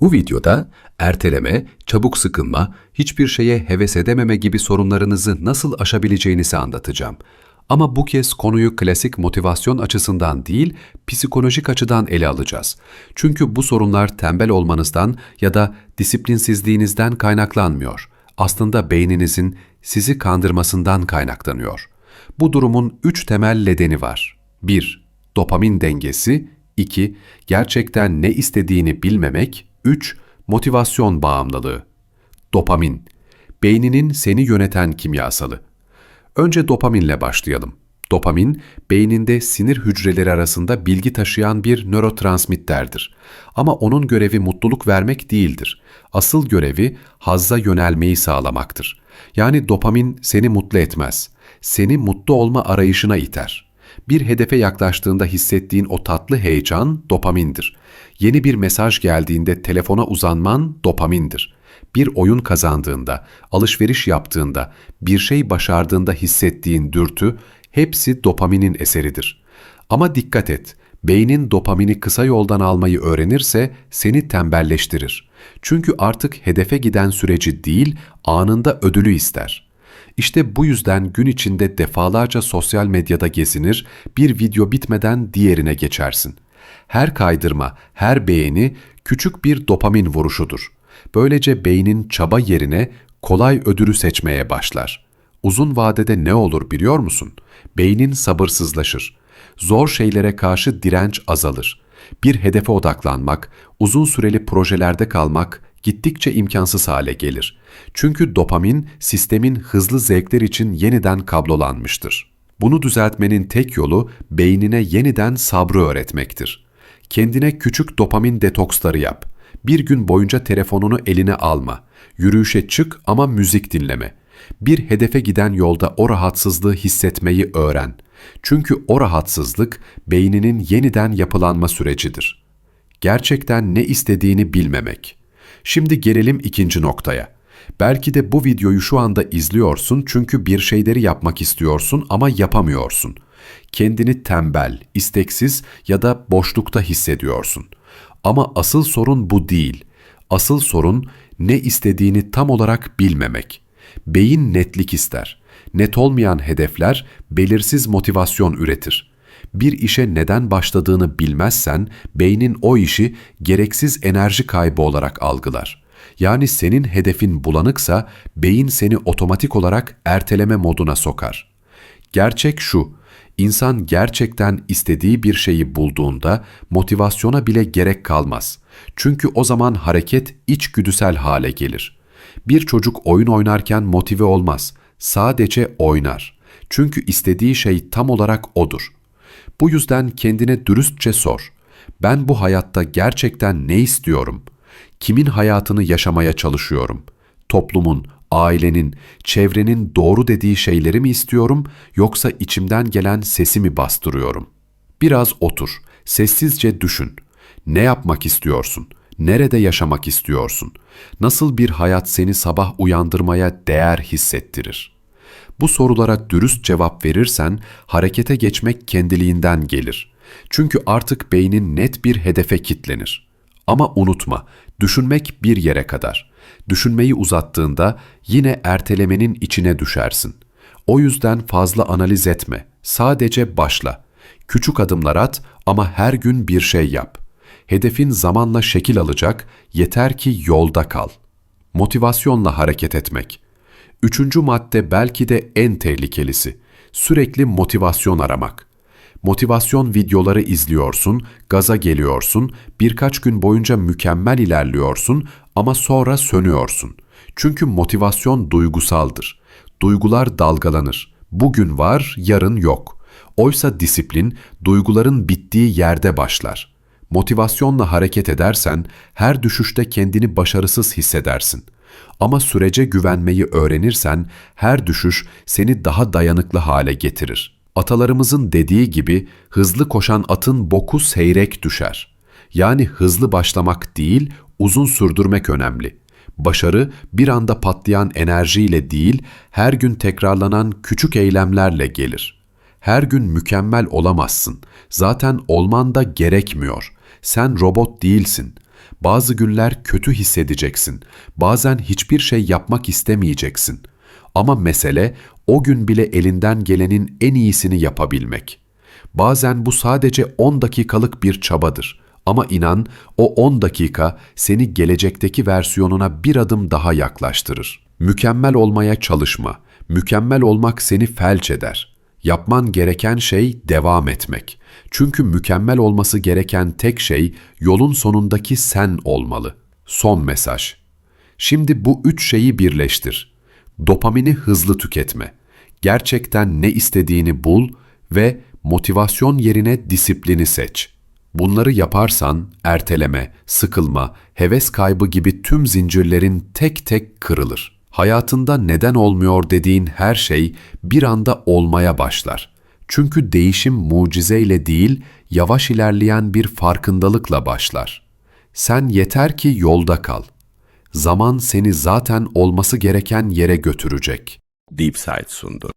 Bu videoda erteleme, çabuk sıkılma, hiçbir şeye heves edememe gibi sorunlarınızı nasıl aşabileceğinizi anlatacağım. Ama bu kez konuyu klasik motivasyon açısından değil, psikolojik açıdan ele alacağız. Çünkü bu sorunlar tembel olmanızdan ya da disiplinsizliğinizden kaynaklanmıyor. Aslında beyninizin sizi kandırmasından kaynaklanıyor. Bu durumun üç temel nedeni var. 1. Dopamin dengesi 2. Gerçekten ne istediğini bilmemek 3. Motivasyon bağımlılığı. Dopamin. Beyninin seni yöneten kimyasalı. Önce dopaminle başlayalım. Dopamin, beyninde sinir hücreleri arasında bilgi taşıyan bir nörotransmitterdir. Ama onun görevi mutluluk vermek değildir. Asıl görevi hazza yönelmeyi sağlamaktır. Yani dopamin seni mutlu etmez. Seni mutlu olma arayışına iter. Bir hedefe yaklaştığında hissettiğin o tatlı heyecan dopamindir. Yeni bir mesaj geldiğinde telefona uzanman dopamindir. Bir oyun kazandığında, alışveriş yaptığında, bir şey başardığında hissettiğin dürtü hepsi dopaminin eseridir. Ama dikkat et, beynin dopamini kısa yoldan almayı öğrenirse seni tembelleştirir. Çünkü artık hedefe giden süreci değil, anında ödülü ister.'' İşte bu yüzden gün içinde defalarca sosyal medyada gezinir, bir video bitmeden diğerine geçersin. Her kaydırma, her beğeni küçük bir dopamin vuruşudur. Böylece beynin çaba yerine kolay ödülü seçmeye başlar. Uzun vadede ne olur biliyor musun? Beynin sabırsızlaşır. Zor şeylere karşı direnç azalır. Bir hedefe odaklanmak, uzun süreli projelerde kalmak gittikçe imkansız hale gelir. Çünkü dopamin sistemin hızlı zevkler için yeniden kablolanmıştır. Bunu düzeltmenin tek yolu beynine yeniden sabrı öğretmektir. Kendine küçük dopamin detoksları yap. Bir gün boyunca telefonunu eline alma. Yürüyüşe çık ama müzik dinleme. Bir hedefe giden yolda o rahatsızlığı hissetmeyi öğren. Çünkü o rahatsızlık beyninin yeniden yapılanma sürecidir. Gerçekten ne istediğini bilmemek. Şimdi gelelim ikinci noktaya. Belki de bu videoyu şu anda izliyorsun çünkü bir şeyleri yapmak istiyorsun ama yapamıyorsun. Kendini tembel, isteksiz ya da boşlukta hissediyorsun. Ama asıl sorun bu değil. Asıl sorun ne istediğini tam olarak bilmemek. Beyin netlik ister. Net olmayan hedefler belirsiz motivasyon üretir. Bir işe neden başladığını bilmezsen beynin o işi gereksiz enerji kaybı olarak algılar. Yani senin hedefin bulanıksa beyin seni otomatik olarak erteleme moduna sokar. Gerçek şu, insan gerçekten istediği bir şeyi bulduğunda motivasyona bile gerek kalmaz. Çünkü o zaman hareket içgüdüsel hale gelir. Bir çocuk oyun oynarken motive olmaz, sadece oynar. Çünkü istediği şey tam olarak odur. Bu yüzden kendine dürüstçe sor. Ben bu hayatta gerçekten ne istiyorum? Kimin hayatını yaşamaya çalışıyorum? Toplumun, ailenin, çevrenin doğru dediği şeyleri mi istiyorum yoksa içimden gelen sesi mi bastırıyorum? Biraz otur, sessizce düşün. Ne yapmak istiyorsun? Nerede yaşamak istiyorsun? Nasıl bir hayat seni sabah uyandırmaya değer hissettirir?'' Bu sorulara dürüst cevap verirsen harekete geçmek kendiliğinden gelir. Çünkü artık beynin net bir hedefe kitlenir. Ama unutma, düşünmek bir yere kadar. Düşünmeyi uzattığında yine ertelemenin içine düşersin. O yüzden fazla analiz etme. Sadece başla. Küçük adımlar at ama her gün bir şey yap. Hedefin zamanla şekil alacak, yeter ki yolda kal. Motivasyonla hareket etmek. Üçüncü madde belki de en tehlikelisi. Sürekli motivasyon aramak. Motivasyon videoları izliyorsun, gaza geliyorsun, birkaç gün boyunca mükemmel ilerliyorsun ama sonra sönüyorsun. Çünkü motivasyon duygusaldır. Duygular dalgalanır. Bugün var, yarın yok. Oysa disiplin duyguların bittiği yerde başlar. Motivasyonla hareket edersen her düşüşte kendini başarısız hissedersin.'' Ama sürece güvenmeyi öğrenirsen her düşüş seni daha dayanıklı hale getirir. Atalarımızın dediği gibi hızlı koşan atın boku seyrek düşer. Yani hızlı başlamak değil, uzun sürdürmek önemli. Başarı bir anda patlayan enerjiyle değil, her gün tekrarlanan küçük eylemlerle gelir. Her gün mükemmel olamazsın. Zaten olman da gerekmiyor. Sen robot değilsin. Bazı günler kötü hissedeceksin. Bazen hiçbir şey yapmak istemeyeceksin. Ama mesele o gün bile elinden gelenin en iyisini yapabilmek. Bazen bu sadece 10 dakikalık bir çabadır. Ama inan o 10 dakika seni gelecekteki versiyonuna bir adım daha yaklaştırır. Mükemmel olmaya çalışma. Mükemmel olmak seni felç eder. Yapman gereken şey devam etmek. Çünkü mükemmel olması gereken tek şey yolun sonundaki sen olmalı. Son mesaj. Şimdi bu üç şeyi birleştir. Dopamini hızlı tüketme. Gerçekten ne istediğini bul ve motivasyon yerine disiplini seç. Bunları yaparsan erteleme, sıkılma, heves kaybı gibi tüm zincirlerin tek tek kırılır. Hayatında neden olmuyor dediğin her şey bir anda olmaya başlar. Çünkü değişim mucizeyle değil, yavaş ilerleyen bir farkındalıkla başlar. Sen yeter ki yolda kal. Zaman seni zaten olması gereken yere götürecek. Deep Side sundu.